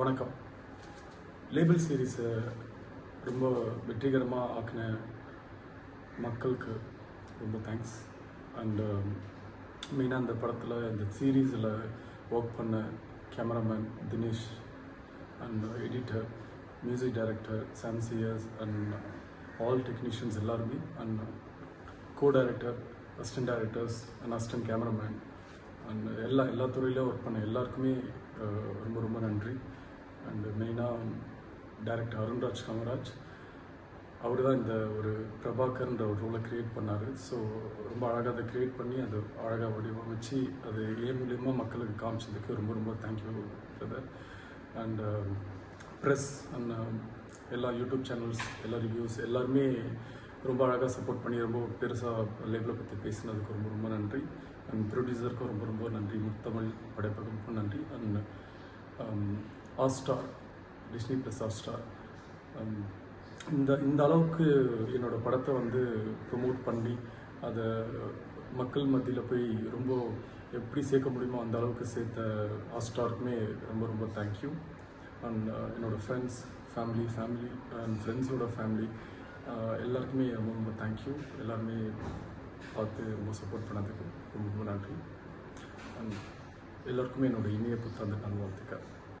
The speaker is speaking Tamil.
வணக்கம். லேபிள் சீரீஸை ரொம்ப வெற்றிகரமாக ஆக்கின மக்களுக்கு ரொம்ப தேங்க்ஸ் அண்டு மெயினாக அந்த படத்தில் இந்த சீரீஸில் ஒர்க் பண்ண cameraman Dinesh and editor music director சாம்சியர்ஸ் and all technicians எல்லாருமே and co director assistant directors and assistant cameraman and எல்லா எல்லா துறையிலும் ஒர்க் பண்ண எல்லாருக்குமே ரொம்ப ரொம்ப நன்றி. அண்ட் மெயினாக டைரக்டர் அருண்ராஜ் காமராஜ் அவர் தான் இந்த ஒரு பிரபாகர்ன்ற ஒரு ரோலை க்ரியேட் பண்ணார். ஸோ ரொம்ப அழகாக அதை க்ரியேட் பண்ணி அதை அழகாக வடிவமைச்சு அது ஏன் மூலியமாக மக்களுக்கு காமிச்சதுக்கு ரொம்ப ரொம்ப thank you brother and press and எல்லா யூடியூப் சேனல்ஸ் எல்லா ரிவ்யூஸ் எல்லாருமே ரொம்ப அழகாக சப்போர்ட் பண்ணி ரொம்ப பெருசாக லைஃப்பில் பற்றி பேசினதுக்கு ரொம்ப ரொம்ப நன்றி. அண்ட் ப்ரொடியூசருக்கும் ரொம்ப ரொம்ப நன்றி. முத்தமிழ் படைப்பகமுக்கும் நன்றி. And Hotstar Disney plus Hotstar இந்த இந்த அளவுக்கு என்னோடய படத்தை வந்து ப்ரொமோட் பண்ணி அதை மக்கள் மத்தியில் போய் ரொம்ப எப்படி சேர்க்க முடியுமோ அந்த அளவுக்கு சேர்த்த ஹாட்ஸ்டாருக்குமே ரொம்ப ரொம்ப தேங்க்யூ அண்ட் என்னோடய ஃப்ரெண்ட்ஸ் ஃபேமிலி ஃபேமிலி அண்ட் ஃப்ரெண்ட்ஸோட ஃபேமிலி எல்லாருக்குமே ரொம்ப ரொம்ப தேங்க்யூ எல்லாருமே பார்த்து ரொம்ப சப்போர்ட் பண்ணதுக்கு ரொம்ப ரொம்ப நன்றி. அண்ட் எல்லாருக்குமே என்னோட இனிய புத்தாண்டு நல்வாழ்த்துக்கள்.